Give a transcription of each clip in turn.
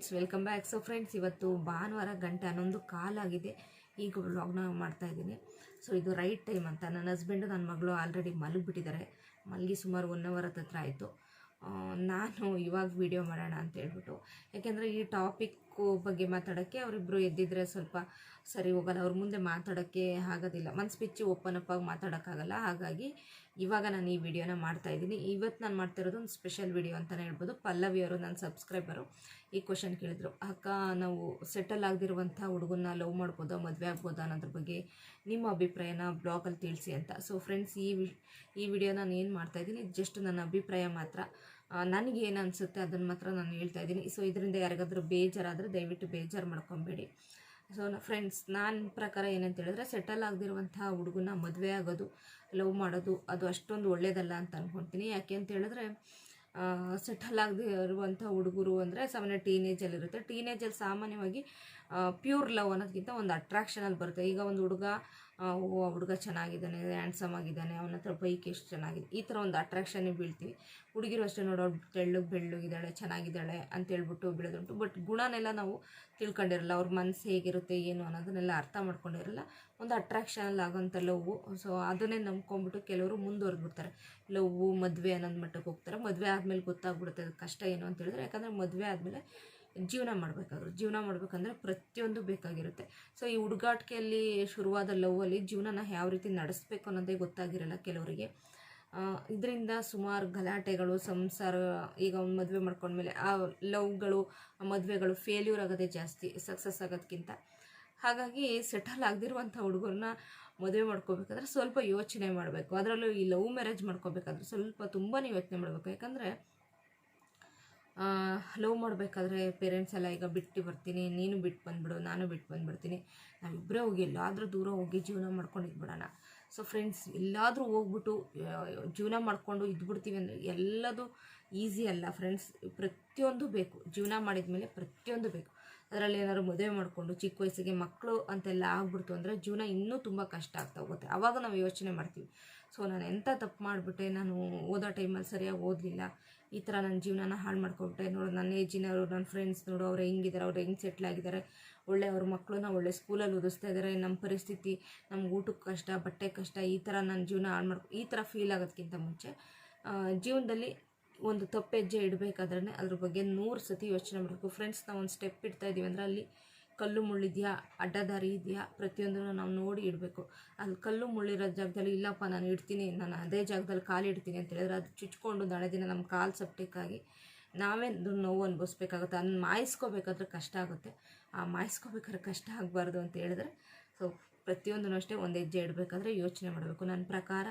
Friends, welcome back. So friends, ಇವತ್ತು ಭಾನುವಾರ ಗಂಟೆ ಹನ್ನೊಂದು ಕಾಲಾಗಿದೆ ಈಗ ವ್ಲಾಗ್ನ ಮಾಡ್ತಾ ಇದ್ದೀನಿ. ಸೊ ಇದು ರೈಟ್ ಟೈಮ್ ಅಂತ. ನನ್ನ ಹಸ್ಬೆಂಡು ನನ್ನ ಮಗಳು ಆಲ್ರೆಡಿ ಮಲಗಿಬಿಟ್ಟಿದ್ದಾರೆ. ಮಲಗಿ ಸುಮಾರು ಒನ್ ಅವರ್ ಹತ್ರ ಆಯಿತು. ನಾನು ಇವಾಗ ವಿಡಿಯೋ ಮಾಡೋಣ ಅಂತ ಹೇಳ್ಬಿಟ್ಟು. ಯಾಕೆಂದರೆ ಈ ಟಾಪಿಕ್ಕು ಬಗ್ಗೆ ಮಾತಾಡೋಕ್ಕೆ ಅವರಿಬ್ಬರು ಎದ್ದಿದ್ರೆ ಸ್ವಲ್ಪ ಸರಿ ಹೋಗಲ್ಲ. ಅವ್ರ ಮುಂದೆ ಮಾತಾಡೋಕ್ಕೆ ಆಗೋದಿಲ್ಲ. ಮನ್ಸು ಬಿಚ್ಚಿ ಓಪನ್ ಅಪ್ ಆಗಿ ಮಾತಾಡೋಕ್ಕಾಗಲ್ಲ. ಹಾಗಾಗಿ ಇವಾಗ ನಾನು ಈ ವಿಡಿಯೋನ ಮಾಡ್ತಾ ಇದ್ದೀನಿ. ಇವತ್ತು ನಾನು ಮಾಡ್ತಿರೋದು ಒಂದು ಸ್ಪೆಷಲ್ ವಿಡಿಯೋ ಅಂತಲೇ ಹೇಳ್ಬೋದು. ಪಲ್ಲವಿ ಅವರು ನನ್ನ ಸಬ್ಸ್ಕ್ರೈಬರು ಈ ಕ್ವಶನ್ ಕೇಳಿದರು, ಅಕ್ಕ, ನಾವು ಸೆಟಲ್ ಆಗದಿರುವಂಥ ಹುಡುಗನ್ನ ಲವ್ ಮಾಡ್ಬೋದಾ, ಮದುವೆ ಆಗ್ಬೋದಾ ಅನ್ನೋದ್ರ ಬಗ್ಗೆ ನಿಮ್ಮ ಅಭಿಪ್ರಾಯನ ಬ್ಲಾಗಲ್ಲಿ ತಿಳಿಸಿ ಅಂತ. ಸೊ ಫ್ರೆಂಡ್ಸ್ ಈ ಈ ವಿಡಿಯೋ ನಾನು ಏನು ಮಾಡ್ತಾಯಿದ್ದೀನಿ ಜಸ್ಟ್ ನನ್ನ ಅಭಿಪ್ರಾಯ ಮಾತ್ರ. ನನಗೆ ಏನು ಅನಿಸುತ್ತೆ ಅದನ್ನು ಮಾತ್ರ ನಾನು ಹೇಳ್ತಾ ಇದ್ದೀನಿ. ಸೊ ಇದರಿಂದ ಯಾರಿಗಾದರೂ ಬೇಜಾರಾದರೆ ದಯವಿಟ್ಟು ಬೇಜಾರು ಮಾಡ್ಕೊಬೇಡಿ. ಸೊ ಫ್ರೆಂಡ್ಸ್ ನನ್ನ ಪ್ರಕಾರ ಏನಂತ ಹೇಳಿದ್ರೆ ಸೆಟಲ್ ಆಗದಿರುವಂತಹ ಹುಡುಗನ ಮದುವೆ ಆಗೋದು ಲವ್ ಮಾಡೋದು ಅದು ಅಷ್ಟೊಂದು ಒಳ್ಳೆಯದಲ್ಲ ಅಂತ ಅಂದ್ಕೊಳ್ತೀನಿ ಯಾಕೆ ಅಂತ ಹೇಳಿದ್ರೆ ಸೆಟಲ್ ಆಗದೆ ಇರುವಂಥ ಹುಡುಗರು ಅಂದರೆ ಸಾಮಾನ್ಯ ಟೀನೇಜಲ್ಲಿರುತ್ತೆ ಟೀನೇಜಲ್ಲಿ ಸಾಮಾನ್ಯವಾಗಿ ಪ್ಯೂರ್ ಲವ್ ಅನ್ನೋದಕ್ಕಿಂತ ಒಂದು ಅಟ್ರಾಕ್ಷನಲ್ಲಿ ಬರುತ್ತೆ. ಈಗ ಒಂದು ಹುಡುಗ ಓ ಹುಡುಗ ಚೆನ್ನಾಗಿದ್ದಾನೆ ಹ್ಯಾಂಡ್ಸಮ್ ಆಗಿದ್ದಾನೆ, ಅವನ ಹತ್ರ ಬೈಕ್ ಎಷ್ಟು ಚೆನ್ನಾಗಿದೆ, ಈ ಥರ ಒಂದು ಅಟ್ರಾಕ್ಷನ್ಗೆ ಬೀಳ್ತೀವಿ. ಹುಡುಗಿರು ಅಷ್ಟೇ ನೋಡೋ ತೆಳ್ಳಗೆ ಬೆಳ್ಳಗಿದ್ದಾಳೆ ಚೆನ್ನಾಗಿದ್ದಾಳೆ ಅಂತೇಳ್ಬಿಟ್ಟು ಬೀಳೋದುಂಟು. ಬಟ್ ಗುಣನೆಲ್ಲ ನಾವು ತಿಳ್ಕೊಂಡಿರಲ್ಲ, ಅವ್ರ ಮನಸ್ಸು ಹೇಗಿರುತ್ತೆ, ಏನು ಅನ್ನೋದನ್ನೆಲ್ಲ ಅರ್ಥ ಮಾಡ್ಕೊಂಡಿರಲ್ಲ. ಒಂದು ಅಟ್ರಾಕ್ಷನಲ್ಲಿ ಆಗೋಂಥ ಲವ್ವು ಸೊ ಅದನ್ನೇ ನಂಬ್ಕೊಂಡ್ಬಿಟ್ಟು ಕೆಲವರು ಮುಂದುವರೆದ್ಬಿಡ್ತಾರೆ ಲವ್ವು ಮದುವೆ ಅನ್ನೋದು ಮಟ್ಟಕ್ಕೆ ಹೋಗ್ತಾರೆ. ಮದುವೆ ಆದಮೇಲೆ ಗೊತ್ತಾಗ್ಬಿಡುತ್ತೆ, ಅದು ಕಷ್ಟ ಏನು ಅಂತ ಹೇಳಿದ್ರೆ. ಯಾಕಂದರೆ ಮದುವೆ ಆದಮೇಲೆ ಜೀವನ ಮಾಡಬೇಕಾದ್ರು. ಜೀವನ ಮಾಡಬೇಕಂದ್ರೆ ಪ್ರತಿಯೊಂದು ಬೇಕಾಗಿರುತ್ತೆ. ಸೊ ಈ ಹುಡುಗಾಟಿಕೆಯಲ್ಲಿ ಶುರುವಾದ ಲವ್ವಲ್ಲಿ ಜೀವನನ ಯಾವ ರೀತಿ ನಡೆಸ್ಬೇಕು ಅನ್ನೋದೇ ಗೊತ್ತಾಗಿರಲ್ಲ ಕೆಲವರಿಗೆ. ಇದರಿಂದ ಸುಮಾರು ಗಲಾಟೆಗಳು, ಸಂಸಾರ, ಈಗ ಒಂದು ಮದುವೆ ಮಾಡ್ಕೊಂಡ್ಮೇಲೆ ಆ ಲವ್ಗಳು ಮದುವೆಗಳು ಫೇಲ್ಯೂರ್ ಆಗೋದೇ ಜಾಸ್ತಿ ಸಕ್ಸಸ್ ಆಗೋದಕ್ಕಿಂತ ಹಾಗಾಗಿ ಸೆಟಲ್ ಆಗದಿರುವಂಥ ಹುಡುಗರನ್ನ ಮದುವೆ ಮಾಡ್ಕೋಬೇಕಾದ್ರೆ ಸ್ವಲ್ಪ ಯೋಚನೆ ಮಾಡಬೇಕು. ಅದರಲ್ಲೂ ಈ ಲವ್ ಮ್ಯಾರೇಜ್ ಮಾಡ್ಕೋಬೇಕಾದ್ರೆ ಸ್ವಲ್ಪ ತುಂಬಾ ಯೋಚನೆ ಮಾಡಬೇಕು. ಯಾಕಂದರೆ ಲವ್ ಮಾಡಬೇಕಾದ್ರೆ ಪೇರೆಂಟ್ಸ್ ಎಲ್ಲ ಈಗ ಬಿಟ್ಟು ಬರ್ತೀನಿ, ನೀನು ಬಿಟ್ಟು ಬಂದುಬಿಡು, ನಾನು ಬಿಟ್ಟು ಬಂದುಬಿಡ್ತೀನಿ. ನಾವಿಬ್ಬರೇ ಹೋಗಿ ಎಲ್ಲಾದರೂ ದೂರ ಹೋಗಿ ಜೀವನ ಮಾಡ್ಕೊಂಡು ಇದ್ಬಿಡೋಣ ಸೊ ಫ್ರೆಂಡ್ಸ್ ಎಲ್ಲಾದರೂ ಹೋಗ್ಬಿಟ್ಟು ಜೀವನ ಮಾಡಿಕೊಂಡು ಇದ್ಬಿಡ್ತೀವಿ ಅಂದರೆ ಎಲ್ಲದು ಈಸಿ ಅಲ್ಲ. ಫ್ರೆಂಡ್ಸ್ ಪ್ರತಿಯೊಂದು ಬೇಕು. ಜೀವನ ಮಾಡಿದ ಮೇಲೆ ಪ್ರತಿಯೊಂದು ಬೇಕು. ಅದರಲ್ಲಿ ಏನಾದ್ರು ಮದುವೆ ಮಾಡಿಕೊಂಡು ಚಿಕ್ಕ ವಯಸ್ಸಿಗೆ ಮಕ್ಕಳು ಅಂತೆಲ್ಲ ಆಗ್ಬಿಡ್ತು ಅಂದರೆ ಜೀವನ ಇನ್ನೂ ತುಂಬ ಕಷ್ಟ ಆಗ್ತಾ ಹೋಗುತ್ತೆ. ಆವಾಗ ನಾವು ಯೋಚನೆ ಮಾಡ್ತೀವಿ. ಸೊ ನಾನು ಎಂಥ ತಪ್ಪು ಮಾಡಿಬಿಟ್ಟೆ, ನಾನು ಓದೋ ಟೈಮಲ್ಲಿ ಸರಿಯಾಗಿ ಓದಲಿಲ್ಲ ಈ ಥರ ನನ್ನ ಜೀವನನ ಹಾಳು ಮಾಡ್ಕೊಬಿಟ್ಟೆ. ನೋಡು, ನನ್ನ ಏಜಿನವರು ನನ್ನ ಫ್ರೆಂಡ್ಸ್ ನೋಡು, ಅವ್ರು ಹೆಂಗಿದ್ದಾರೆ ಅವ್ರು ಹೆಂಗೆ ಸೆಟ್ಲ್ ಆಗಿದ್ದಾರೆ ಒಳ್ಳೆ ಅವ್ರ ಮಕ್ಕಳನ್ನ ಒಳ್ಳೆ ಸ್ಕೂಲಲ್ಲಿ ಓದಿಸ್ತಾ ಇದ್ದಾರೆ ನಮ್ಮ ಪರಿಸ್ಥಿತಿ, ನಮ್ಗೆ ಊಟಕ್ಕೆ ಕಷ್ಟ, ಬಟ್ಟೆ ಕಷ್ಟ, ಈ ಥರ ನನ್ನ ಜೀವನ ಹಾಳು ಮಾಡ್ಕೊ, ಈ ಥರ ಫೀಲ್ ಆಗೋದಕ್ಕಿಂತ ಮುಂಚೆ ಜೀವನದಲ್ಲಿ ಒಂದು ತಪ್ಪೆಜ್ಜೆ ಇಡಬೇಕಾದ್ರೆ ಅದ್ರ ಬಗ್ಗೆ ನೂರು ಸತಿ ಯೋಚನೆ ಮಾಡಬೇಕು. ಫ್ರೆಂಡ್ಸ್ ನಾವು ಒಂದು ಸ್ಟೆಪ್ ಇಡ್ತಾ ಇದ್ದೀವಿ ಅಂದರೆ ಅಲ್ಲಿ ಕಲ್ಲು ಮುಳ್ಳಿದೆಯಾ? ಅಡ್ಡದಾರಿ ಇದೆಯಾ? ಪ್ರತಿಯೊಂದನ್ನು ನಾವು ನೋಡಿ ಇಡಬೇಕು. ಅಲ್ಲಿ ಕಲ್ಲು ಮುಳ್ಳಿರೋ ಜಾಗದಲ್ಲಿ, ಇಲ್ಲಪ್ಪ, ನಾನು ಇಡ್ತೀನಿ. ನಾನು ಅದೇ ಜಾಗದಲ್ಲಿ ಕಾಲು ಇಡ್ತೀನಿ ಅಂತ ಹೇಳಿದ್ರೆ ಅದು ಚುಚ್ಕೊಂಡು ನಾಳೆ ದಿನ ನಮ್ಮ ಕಾಲು ಸಪ್ಟಿಕ್ಕಾಗಿ ನಾವೇ ನೋವು ಅನುಭವಿಸ್ಬೇಕಾಗುತ್ತೆ. ಅದನ್ನ ಮಾಯಿಸ್ಕೋಬೇಕಾದ್ರೆ ಕಷ್ಟ ಆಗುತ್ತೆ. ಆ ಮಾಯಿಸ್ಕೋಬೇಕಾದ್ರೆ ಕಷ್ಟ ಆಗಬಾರ್ದು ಅಂತ ಹೇಳಿದ್ರೆ, ಸೊ ಪ್ರತಿಯೊಂದನ್ನು ಅಷ್ಟೇ ಒಂದು ಹೆಜ್ಜೆ ಇಡಬೇಕಾದ್ರೆ ಯೋಚನೆ ಮಾಡಬೇಕು. ನನ್ನ ಪ್ರಕಾರ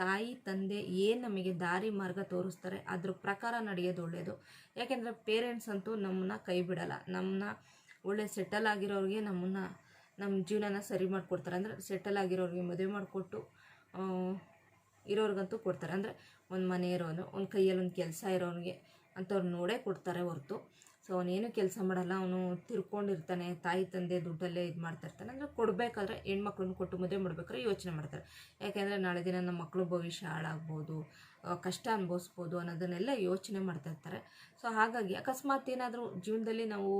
ತಾಯಿ, ತಂದೆ ಏನು ನಮಗೆ ದಾರಿ ಮಾರ್ಗ ತೋರಿಸ್ತಾರೆ, ಅದ್ರ ಪ್ರಕಾರ ನಡೆಯೋದು ಒಳ್ಳೆಯದು ಯಾಕೆಂದರೆ ಪೇರೆಂಟ್ಸ್ ಅಂತೂ ನಮ್ಮನ್ನ ಕೈ ಬಿಡಲ್ಲ. ನಮ್ಮನ್ನ ಒಳ್ಳೆ ಸೆಟಲ್ ಆಗಿರೋರಿಗೆ ನಮ್ಮನ್ನು ನಮ್ಮ ಜೀವನನ ಸರಿ ಮಾಡಿಕೊಡ್ತಾರೆ. ಅಂದರೆ ಸೆಟಲ್ ಆಗಿರೋರಿಗೆ ಮದುವೆ ಮಾಡಿಕೊಟ್ಟು ಇರೋರಿಗಂತೂ ಕೊಡ್ತಾರೆ. ಅಂದರೆ ಒಂದು ಮನೆ ಇರೋನು, ಒಂದು ಕೈಯಲ್ಲಿ ಒಂದು ಕೆಲಸ ಇರೋನಿಗೆ ಅಂಥವ್ರು ನೋಡೇ ಕೊಡ್ತಾರೆ ಹೊರತು. ಸೊ ಅವನೇನು ಕೆಲಸ ಮಾಡಲ್ಲ, ಅವನು ತಿರ್ಕೊಂಡಿರ್ತಾನೆ, ತಾಯಿ ತಂದೆ ದುಡ್ಡಲ್ಲೇ ಇದು ಮಾಡ್ತಾ ಇರ್ತಾನೆ ಅಂದರೆ ಕೊಡಬೇಕಾದ್ರೆ ಹೆಣ್ಮಕ್ಳನ್ನ ಕೊಟ್ಟು ಮದುವೆ ಮಾಡ್ಬೇಕಾದ್ರೆ ಯೋಚನೆ ಮಾಡ್ತಾರೆ. ಯಾಕೆಂದರೆ ನಾಳೆ ದಿನ ನಮ್ಮ ಮಕ್ಕಳು ಭವಿಷ್ಯ ಹಾಳಾಗ್ಬೋದು ಕಷ್ಟ ಅನುಭವಿಸ್ಬೋದು ಅನ್ನೋದನ್ನೆಲ್ಲ ಯೋಚನೆ ಮಾಡ್ತಾ ಇರ್ತಾರೆ ಸೊ ಹಾಗಾಗಿ ಅಕಸ್ಮಾತ್ ಏನಾದರೂ ಜೀವನದಲ್ಲಿ ನಾವು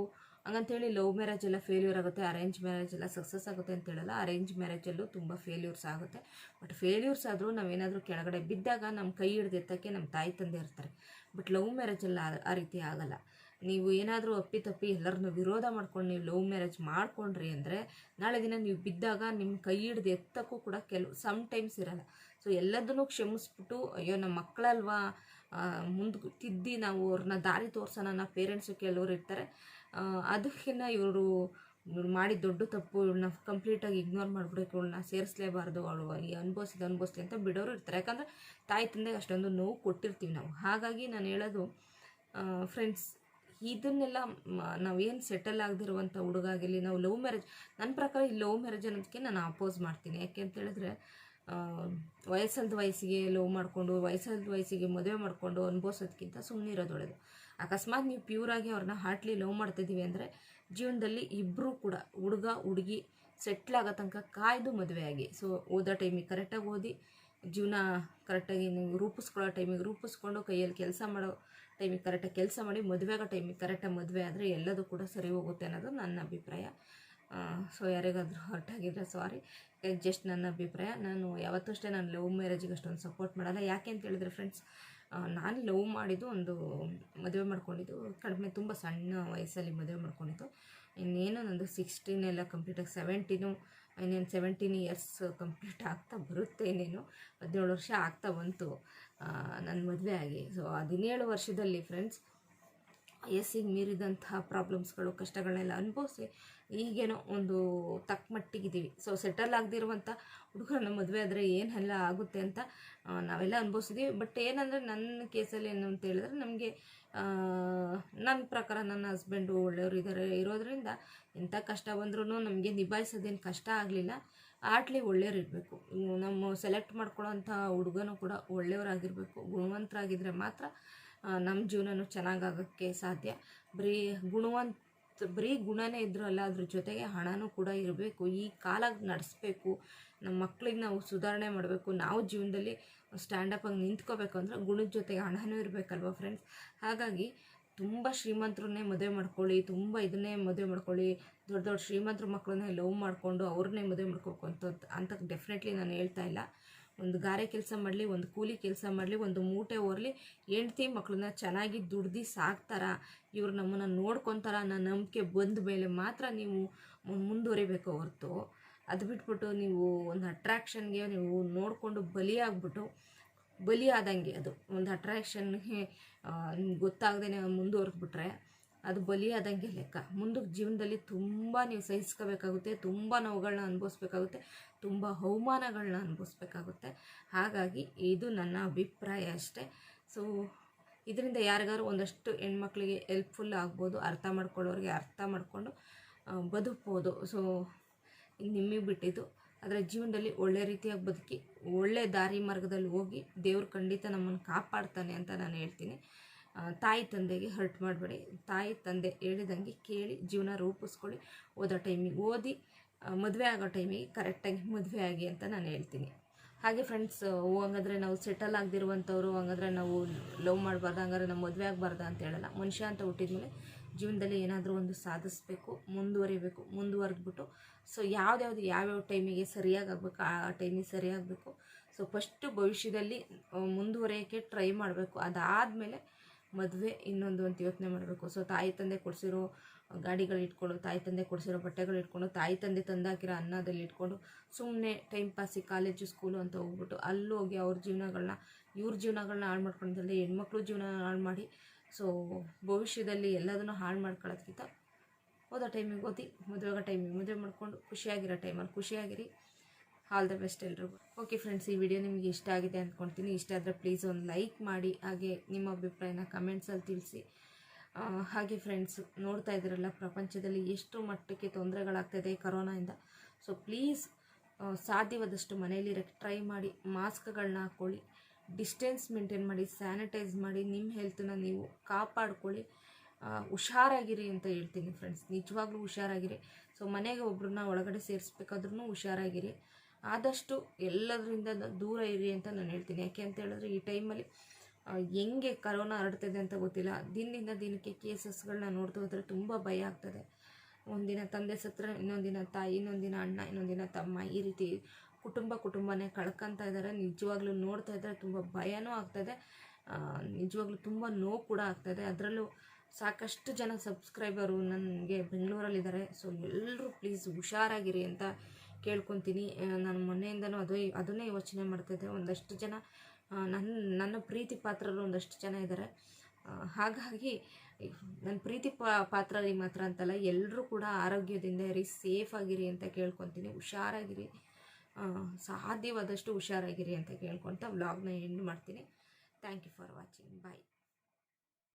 ಹಂಗಂತೇಳಿ ಲವ್ ಮ್ಯಾರೇಜ್ ಎಲ್ಲ ಫೇಲ್ಯೂರ್ ಆಗುತ್ತೆ ಅರೇಂಜ್ ಮ್ಯಾರೇಜ್ ಎಲ್ಲ ಸಕ್ಸಸ್ ಆಗುತ್ತೆ ಅಂತ ಹೇಳಲ್ಲ ಅರೇಂಜ್ ಮ್ಯಾರೇಜಲ್ಲೂ ತುಂಬ ಫೇಲ್ಯೂರ್ಸ್ ಆಗುತ್ತೆ. ಬಟ್ ಫೇಲ್ಯೂರ್ಸ್ ಆದರೂ ನಾವೇನಾದರೂ ಕೆಳಗಡೆ ಬಿದ್ದಾಗ ನಮ್ಮ ಕೈ ಹಿಡ್ದು ಎತ್ತಕ್ಕೆ ನಮ್ಮ ತಾಯಿ ತಂದೆ ಇರ್ತಾರೆ. ಬಟ್ ಲವ್ ಮ್ಯಾರೇಜಲ್ಲಿ ಆ ರೀತಿ ಆಗಲ್ಲ. ನೀವು ಏನಾದರೂ ಅಪ್ಪಿ ತಪ್ಪಿ ಎಲ್ಲರನ್ನೂ ವಿರೋಧ ಮಾಡ್ಕೊಂಡು ನೀವು ಲವ್ ಮ್ಯಾರೇಜ್ ಮಾಡ್ಕೊಂಡ್ರಿ ಅಂದರೆ ನಾಳೆ ದಿನ ನೀವು ಬಿದ್ದಾಗ ನಿಮ್ಮ ಕೈ ಹಿಡ್ದು ಎತ್ತಕ್ಕೂ ಕೂಡ ಕೆಲವು ಸಮ್ ಟೈಮ್ಸ್ ಇರಲ್ಲ. ಸೊ ಎಲ್ಲದನ್ನೂ ಕ್ಷಮಿಸ್ಬಿಟ್ಟು, ಅಯ್ಯೋ ನಮ್ಮ ಮಕ್ಕಳಲ್ವಾ ಮುಂದೆ ತಿದ್ದಿ ನಾವು ಅವ್ರನ್ನ ದಾರಿ ತೋರ್ಸೋಣ ಪೇರೆಂಟ್ಸು ಕೆಲವರು ಇರ್ತಾರೆ. ಅದಕ್ಕಿಂತ ಇವರು ಇವ್ರು ಮಾಡಿ ದೊಡ್ಡ ತಪ್ಪು, ಇವ್ರನ್ನ ಕಂಪ್ಲೀಟಾಗಿ ಇಗ್ನೋರ್ ಮಾಡಿಬಿಡೋಕೆ ಇವಳನ್ನ ಸೇರಿಸಲೇಬಾರ್ದು ಅವಳು, ಈ ಅನುಭವಿಸಿದ ಅನುಭವಿಸ್ಲಿ ಅಂತ ಬಿಡೋರು ಇರ್ತಾರೆ. ಯಾಕಂದರೆ ತಾಯಿ ತಂದೆಗೆ ಅಷ್ಟೊಂದು ನೋವು ಕೊಟ್ಟಿರ್ತೀವಿ ನಾವು. ಹಾಗಾಗಿ ನಾನು ಹೇಳೋದು ಫ್ರೆಂಡ್ಸ್ ಇದನ್ನೆಲ್ಲ ನಾವೇನು ಸೆಟಲ್ ಆಗದಿರುವಂಥ ಹುಡುಗ ಆಗಿರಲಿ ನಾವು ಲವ್ ಮ್ಯಾರೇಜ್ ನನ್ನ ಪ್ರಕಾರ ಈ ಲವ್ ಮ್ಯಾರೇಜ್ ಅನ್ನೋದಕ್ಕೆ ನಾನು ಅಪೋಸ್ ಮಾಡ್ತೀನಿ. ಯಾಕೆ ಅಂತ ಹೇಳಿದ್ರೆ ವಯಸ್ಸಲ್ದ ವಯಸ್ಸಿಗೆ ಲವ್ ಮಾಡಿಕೊಂಡು, ವಯಸ್ಸಲ್ದ ವಯಸ್ಸಿಗೆ ಮದುವೆ ಮಾಡಿಕೊಂಡು ಅನುಭವಿಸೋದಕ್ಕಿಂತ ಸುಮ್ಮನೆ ಇರೋದು ಒಳ್ಳೆಯದು ಅಕಸ್ಮಾತ್ ನೀವು ಪ್ಯೂರಾಗಿ ಅವ್ರನ್ನ ಹಾರ್ಟ್ಲಿ ಲವ್ ಮಾಡ್ತಿದ್ದೀವಿ ಅಂದರೆ ಜೀವನದಲ್ಲಿ ಇಬ್ಬರೂ ಕೂಡ ಹುಡುಗ, ಹುಡುಗಿ ಸೆಟ್ಲ್ ಆಗೋ ತನಕ ಕಾಯ್ದು ಮದುವೆ ಆಗಿ. ಸೊ ಓದೋ ಟೈಮಿಗೆ ಕರೆಕ್ಟಾಗಿ ಓದಿ, ಜೀವನ ಕರೆಕ್ಟಾಗಿ ನೀವು ರೂಪಿಸ್ಕೊಳ್ಳೋ ಟೈಮಿಗೆ ರೂಪಿಸ್ಕೊಂಡು ಕೈಯಲ್ಲಿ ಕೆಲಸ ಮಾಡೋ ಟೈಮಿಗೆ ಕರೆಕ್ಟಾಗಿ ಕೆಲಸ ಮಾಡಿ ಮದುವೆ ಆಗೋ ಟೈಮಿಗೆ ಕರೆಕ್ಟಾಗಿ ಮದುವೆ ಆದರೆ ಎಲ್ಲದೂ ಕೂಡ ಸರಿ ಹೋಗುತ್ತೆ ಅನ್ನೋದು ನನ್ನ ಅಭಿಪ್ರಾಯ. ಸೊ ಯಾರಿಗಾದ್ರೂ ಹರ್ಟ್ ಆಗಿದ್ರೆ ಸಾರಿ ಜಸ್ಟ್ ನನ್ನ ಅಭಿಪ್ರಾಯ. ನಾನು ಯಾವತ್ತೂ ಅಷ್ಟೇ ನಾನು ಲವ್ ಮ್ಯಾರೇಜಿಗೆ ಅಷ್ಟೊಂದು ಸಪೋರ್ಟ್ ಮಾಡಲ್ಲ. ಯಾಕೆ ಅಂತ ಹೇಳಿದ್ರೆ ಫ್ರೆಂಡ್ಸ್ ನಾನು ಲವ್ ಮಾಡಿದ್ದು ಒಂದು ಮದುವೆ ಮಾಡ್ಕೊಂಡಿದ್ದು. ಕಡಿಮೆ ತುಂಬ ಸಣ್ಣ ವಯಸ್ಸಲ್ಲಿ ಮದುವೆ ಮಾಡ್ಕೊಂಡಿದ್ದು. ಇನ್ನೇನು ನಂದು ಸಿಕ್ಸ್ಟೀನ್ ಎಲ್ಲ ಕಂಪ್ಲೀಟಾಗಿ ಸೆವೆಂಟೀನು ಇನ್ನೇನು ಸೆವೆಂಟೀನ್ ಇಯರ್ಸ್ ಕಂಪ್ಲೀಟ್ ಆಗ್ತಾ ಬರುತ್ತೆ ಇನ್ನೇನು. ಹದಿನೇಳು ವರ್ಷ ಆಗ್ತಾ ಬಂತು ನನ್ನ ಮದುವೆ ಆಗಿ. ಸೊ ಹದಿನೇಳು ವರ್ಷದಲ್ಲಿ ಫ್ರೆಂಡ್ಸ್ ವಯಸ್ಸಿಗೆ ಮೀರಿದಂತಹ ಪ್ರಾಬ್ಲಮ್ಸ್ಗಳು ಕಷ್ಟಗಳನ್ನೆಲ್ಲ ಅನುಭವಿಸಿ ಈಗೇನೋ ಒಂದು ತಕ್ಕ ಮಟ್ಟಿಗಿದ್ದೀವಿ. ಸೊ ಸೆಟಲ್ ಆಗದಿರುವಂಥ ಹುಡುಗರನ್ನ ಮದುವೆ ಆದರೆ ಏನೆಲ್ಲ ಆಗುತ್ತೆ ಅಂತ ನಾವೆಲ್ಲ ಅನುಭವಿಸಿದ್ದೀವಿ ಬಟ್ ಏನಂದರೆ ನನ್ನ ಕೇಸಲ್ಲಿ ಏನು ಅಂತ ಹೇಳಿದ್ರೆ ನಮಗೆ ನನ್ನ ಪ್ರಕಾರ ನನ್ನ ಹಸ್ಬೆಂಡು ಒಳ್ಳೆಯವರು ಇದ್ದಾರೆ ಇರೋದರಿಂದ ಎಂಥ ಕಷ್ಟ ಬಂದ್ರೂ ನಮಗೆ ನಿಭಾಯಿಸೋದೇನು ಕಷ್ಟ ಆಗಲಿಲ್ಲ. ಆಟ್ಲಿ ಒಳ್ಳೆಯವ್ರು ಇರಬೇಕು. ನಮ್ಮ ಸೆಲೆಕ್ಟ್ ಮಾಡ್ಕೊಳ್ಳೋಂಥ ಹುಡುಗನೂ ಕೂಡ ಒಳ್ಳೆಯವರಾಗಿರಬೇಕು. ಗುಣವಂತರಾಗಿದ್ದರೆ ಮಾತ್ರ ನಮ್ಮ ಜೀವನನೂ ಚೆನ್ನಾಗಾಗೋಕ್ಕೆ ಸಾಧ್ಯ. ಬರೀ ಗುಣವಂತ ಬರೀ ಗುಣನೇ ಇದ್ರೂ ಅಲ್ಲ ಅದ್ರ ಜೊತೆಗೆ ಹಣನೂ ಕೂಡ ಇರಬೇಕು. ಈ ಕಾಲ ನಡೆಸ್ಬೇಕು ನಮ್ಮ ಮಕ್ಳಿಗೆ ನಾವು ಸುಧಾರಣೆ ಮಾಡಬೇಕು, ನಾವು ಜೀವನದಲ್ಲಿ ಸ್ಟ್ಯಾಂಡಪ್ ಆಗಿ ನಿಂತ್ಕೋಬೇಕು ಅಂದರೆ ಗುಣದ ಜೊತೆಗೆ ಹಣನೂ ಇರಬೇಕಲ್ವ ಫ್ರೆಂಡ್ಸ್? ಹಾಗಾಗಿ ತುಂಬ ಶ್ರೀಮಂತರನ್ನೇ ಮದುವೆ ಮಾಡ್ಕೊಳ್ಳಿ, ತುಂಬ ಇದನ್ನೇ ಮದುವೆ ಮಾಡ್ಕೊಳ್ಳಿ, ದೊಡ್ಡ ದೊಡ್ಡ ಶ್ರೀಮಂತರ ಮಕ್ಕಳನ್ನೇ ಲವ್ ಮಾಡಿಕೊಂಡು ಅವ್ರನ್ನೇ ಮದುವೆ ಮಾಡ್ಕೋಬೇಕು ಅಂತ ಅಂತ ಡೆಫಿನೆಟ್ಲಿ ನಾನು ಹೇಳ್ತಾ ಇಲ್ಲ. ಒಂದು ಗಾರೆ ಕೆಲಸ ಮಾಡಲಿ, ಒಂದು ಕೂಲಿ ಕೆಲಸ ಮಾಡಲಿ, ಒಂದು ಮೂಟೆ ಓರಲಿ ಹೆಂಡ್ತಿ ಮಕ್ಕಳನ್ನ ಚೆನ್ನಾಗಿ ದುಡ್ದು ಸಾಕ್ತಾರ, ಇವ್ರು ನಮ್ಮನ್ನು ನೋಡ್ಕೊತಾರ ಅನ್ನೋ ನಂಬಿಕೆ ಬಂದ ಮೇಲೆ ಮಾತ್ರ ನೀವು ಮುಂದುವರಿಬೇಕು ಹೊರತು. ಅದು ಬಿಟ್ಬಿಟ್ಟು ನೀವು ಒಂದು ಅಟ್ರ್ಯಾಕ್ಷನ್ಗೆ ನೀವು ನೋಡಿಕೊಂಡು ಬಲಿಯಾಗ್ಬಿಟ್ಟು ಬಲಿಯಾದಂಗೆ ಅದು. ಒಂದು ಅಟ್ರ್ಯಾಕ್ಷನ್ಗೆ ನಿಮ್ಗೆ ಗೊತ್ತಾಗದೇ ಮುಂದುವರೆದ್ಬಿಟ್ರೆ ಅದು ಬಲಿಯಾದಂಗೆ ಲೆಕ್ಕ. ಮುಂದಕ್ಕೆ ಜೀವನದಲ್ಲಿ ತುಂಬ ನೀವು ಸಹಿಸ್ಕೋಬೇಕಾಗುತ್ತೆ, ತುಂಬ ನೋವುಗಳನ್ನ ಅನುಭವಿಸ್ಬೇಕಾಗುತ್ತೆ, ತುಂಬ ಅವಮಾನಗಳನ್ನ ಅನುಭವಿಸ್ಬೇಕಾಗುತ್ತೆ. ಹಾಗಾಗಿ ಇದು ನನ್ನ ಅಭಿಪ್ರಾಯ ಅಷ್ಟೇ. ಸೊ ಇದರಿಂದ ಯಾರಿಗಾದ್ರು ಒಂದಷ್ಟು ಹೆಣ್ಮಕ್ಳಿಗೆ ಹೆಲ್ಪ್ಫುಲ್ ಆಗ್ಬೋದು, ಅರ್ಥ ಮಾಡ್ಕೊಳ್ಳೋರಿಗೆ ಅರ್ಥ ಮಾಡಿಕೊಂಡು ಬದುಕ್ಬೋದು. ಸೊ ನಿಮಗೆ ಬಿಟ್ಟಿದ್ದು. ಆದರೆ ಜೀವನದಲ್ಲಿ ಒಳ್ಳೆ ರೀತಿಯಾಗಿ ಬದುಕಿ, ಒಳ್ಳೆ ದಾರಿ ಮಾರ್ಗದಲ್ಲಿ ಹೋಗಿ ದೇವರು ಖಂಡಿತ ನಮ್ಮನ್ನು ಕಾಪಾಡ್ತಾನೆ ಅಂತ ನಾನು ಹೇಳ್ತೀನಿ. ತಾಯಿ ತಂದೆಗೆ ಹರ್ಟ್ ಮಾಡಬೇಡಿ. ತಾಯಿ ತಂದೆ ಹೇಳಿದಂಗೆ ಕೇಳಿ, ಜೀವನ ರೂಪಿಸ್ಕೊಳ್ಳಿ. ಓದೋ ಟೈಮಿಗೆ ಓದಿ ಮದುವೆ ಆಗೋ ಟೈಮಿಗೆ ಕರೆಕ್ಟಾಗಿ ಮದುವೆ ಆಗಿ ಅಂತ ನಾನು ಹೇಳ್ತೀನಿ. ಹಾಗೆ ಫ್ರೆಂಡ್ಸ್ ಹಂಗಾದ್ರೆ ನಾವು ಸೆಟಲ್ ಆಗದಿರುವಂಥವ್ರು, ಹಂಗಾದ್ರೆ ನಾವು ಲವ್ ಮಾಡಬಾರ್ದು, ಹಂಗಾದ್ರೆ ನಾವು ಮದುವೆ ಆಗಬಾರ್ದು ಅಂತ ಹೇಳಲ್ಲ. ಮನುಷ್ಯ ಅಂತ ಹುಟ್ಟಿದ್ಮೇಲೆ ಜೀವನದಲ್ಲಿ ಏನಾದರೂ ಒಂದು ಸಾಧಿಸ್ಬೇಕು, ಮುಂದುವರಿಬೇಕು, ಮುಂದುವರೆದ್ಬಿಟ್ಟು ಸೊ ಯಾವ್ದ್ಯಾವ್ದು ಯಾವ್ಯಾವ ಟೈಮಿಗೆ ಸರಿಯಾಗಿ ಆಗಬೇಕು, ಆ ಟೈಮಿಗೆ ಸರಿಯಾಗಬೇಕು ಸೊ ಫಸ್ಟು ಭವಿಷ್ಯದಲ್ಲಿ ಮುಂದುವರಿಯೋಕ್ಕೆ ಟ್ರೈ ಮಾಡಬೇಕು. ಅದಾದಮೇಲೆ ಮದುವೆ ಇನ್ನೊಂದು ಅಂತ ಯೋಚನೆ ಮಾಡಬೇಕು ಸೊ ತಾಯಿ ತಂದೆ ಕೊಡಿಸಿರೋ ಗಾಡಿಗಳು ಇಟ್ಕೊಂಡು, ತಾಯಿ ತಂದೆ ಕೊಡಿಸಿರೋ ಬಟ್ಟೆಗಳು ಇಟ್ಕೊಂಡು, ತಾಯಿ ತಂದೆ ತಂದಾಕಿರೋ ಅನ್ನದಲ್ಲಿ ಇಟ್ಕೊಂಡು ಸುಮ್ಮನೆ ಟೈಮ್ ಪಾಸಿಗೆ ಕಾಲೇಜು ಸ್ಕೂಲು ಅಂತ ಹೋಗ್ಬಿಟ್ಟು ಅಲ್ಲಿ ಹೋಗಿ ಅವ್ರ ಜೀವನಗಳನ್ನ ಇವ್ರ ಜೀವನಗಳನ್ನ ಹಾಳು ಮಾಡ್ಕೊಂಡಲ್ಲಿ ಹೆಣ್ಮಕ್ಳು ಜೀವನ ಹಾಳು ಮಾಡಿ ಸೊ ಭವಿಷ್ಯದಲ್ಲಿ ಎಲ್ಲದನ್ನು ಹಾಳು ಮಾಡ್ಕೊಳ್ಳೋದ್ಕಿಂತ ಓದೋ ಟೈಮಿಗೆ ಓದಿ, ಮದುವೆ ಆಗೋ ಟೈಮಿಗೆ ಮದುವೆ ಮಾಡಿಕೊಂಡು ಖುಷಿಯಾಗಿರೋ ಟೈಮಲ್ಲಿ ಖುಷಿಯಾಗಿರಿ. ಆಲ್ ದ ಬೆಸ್ಟ್ ಎಲ್ರಿಗೂ. ಓಕೆ ಫ್ರೆಂಡ್ಸ್ ಈ ವಿಡಿಯೋ ನಿಮಗೆ ಇಷ್ಟ ಆಗಿದೆ ಅಂದ್ಕೊಳ್ತೀನಿ ಇಷ್ಟ ಆದರೆ ಪ್ಲೀಸ್ ಒಂದು ಲೈಕ್ ಮಾಡಿ, ಹಾಗೆ ನಿಮ್ಮ ಅಭಿಪ್ರಾಯನ ಕಮೆಂಟ್ಸಲ್ಲಿ ತಿಳಿಸಿ. ಹಾಗೆ ಫ್ರೆಂಡ್ಸ್ ನೋಡ್ತಾ ಇದ್ದೀರಲ್ಲ, ಪ್ರಪಂಚದಲ್ಲಿ ಎಷ್ಟು ಮಟ್ಟಕ್ಕೆ ತೊಂದರೆಗಳಾಗ್ತಾಯಿದೆ ಕರೋನಾಯಿಂದ ಸೊ ಪ್ಲೀಸ್ ಸಾಧ್ಯವಾದಷ್ಟು ಮನೆಯಲ್ಲಿರೋಕ್ಕೆ ಟ್ರೈ ಮಾಡಿ ಮಾಸ್ಕ್ಗಳನ್ನ ಹಾಕ್ಕೊಳ್ಳಿ ಡಿಸ್ಟೆನ್ಸ್ ಮೇಂಟೈನ್ ಮಾಡಿ ಸ್ಯಾನಿಟೈಸ್ ಮಾಡಿ ನಿಮ್ಮ ಹೆಲ್ತನ್ನ ನೀವು ಕಾಪಾಡ್ಕೊಳ್ಳಿ. ಹುಷಾರಾಗಿರಿ ಅಂತ ಹೇಳ್ತೀನಿ ಫ್ರೆಂಡ್ಸ್ ನಿಜವಾಗ್ಲೂ ಹುಷಾರಾಗಿರಿ. ಸೊ ಮನೆಗೆ ಒಬ್ಬರನ್ನ ಒಳಗಡೆ ಸೇರಿಸ್ಬೇಕಾದ್ರೂ ಹುಷಾರಾಗಿರಿ. ಆದಷ್ಟು ಎಲ್ಲದರಿಂದ ದೂರ ಇರಿ ಅಂತ ನಾನು ಹೇಳ್ತೀನಿ. ಯಾಕೆ ಅಂತ ಹೇಳಿದ್ರೆ ಈ ಟೈಮಲ್ಲಿ ಹೆಂಗೆ ಕರೋನಾ ಹರಡ್ತಿದೆ ಅಂತ ಗೊತ್ತಿಲ್ಲ. ದಿನದಿಂದ ದಿನಕ್ಕೆ ಕೇಸಸ್ಗಳನ್ನ ನೋಡ್ತಾ ಹೋದರೆ ತುಂಬ ಭಯ ಆಗ್ತದೆ. ಒಂದಿನ ತಂದೆ ಸತ್ರ, ಇನ್ನೊಂದಿನ ತಾಯಿ, ಇನ್ನೊಂದಿನ ಅಣ್ಣ, ಇನ್ನೊಂದಿನ ತಮ್ಮ ಈ ರೀತಿ ಕುಟುಂಬ ಕುಟುಂಬನೇ ಕಳ್ಕೊತಾ ಇದ್ದಾರೆ ನಿಜವಾಗ್ಲೂ ನೋಡ್ತಾ ಇದ್ದರೆ ತುಂಬ ಭಯನೂ ಆಗ್ತದೆ. ನಿಜವಾಗ್ಲೂ ತುಂಬ ನೋವು ಕೂಡ ಆಗ್ತದೆ. ಅದರಲ್ಲೂ ಸಾಕಷ್ಟು ಜನ ಸಬ್ಸ್ಕ್ರೈಬರು ನನಗೆ ಬೆಂಗಳೂರಲ್ಲಿದ್ದಾರೆ ಸೊ ಎಲ್ಲರೂ ಪ್ಲೀಸ್ ಹುಷಾರಾಗಿರಿ ಅಂತ ಕೇಳ್ಕೊತೀನಿ. ನಾನು ಮೊನ್ನೆಯಿಂದನೂ ಅದು ಅದನ್ನೇ ಯೋಚನೆ ಮಾಡ್ತಾಯಿದ್ದೆ ಒಂದಷ್ಟು ಜನ ನನ್ನ ನನ್ನ ಪ್ರೀತಿ ಪಾತ್ರರು ಒಂದಷ್ಟು ಜನ ಇದ್ದಾರೆ. ಹಾಗಾಗಿ ನನ್ನ ಪ್ರೀತಿ ಪಾತ್ರರಿಗೆ ಮಾತ್ರ ಅಂತಲ್ಲ ಎಲ್ಲರೂ ಕೂಡ ಆರೋಗ್ಯದಿಂದ ಇರಿ ಸೇಫ್ ಆಗಿರಿ ಅಂತ ಕೇಳ್ಕೊತೀನಿ. ಹುಷಾರಾಗಿರಿ. ಸಾಧ್ಯವಾದಷ್ಟು ಹುಷಾರಾಗಿರಿ ಅಂತ ಕೇಳ್ಕೊತ ವ್ಲಾಗ್ನ ಎಂಡ್ ಮಾಡ್ತೀನಿ. Thank you for watching bye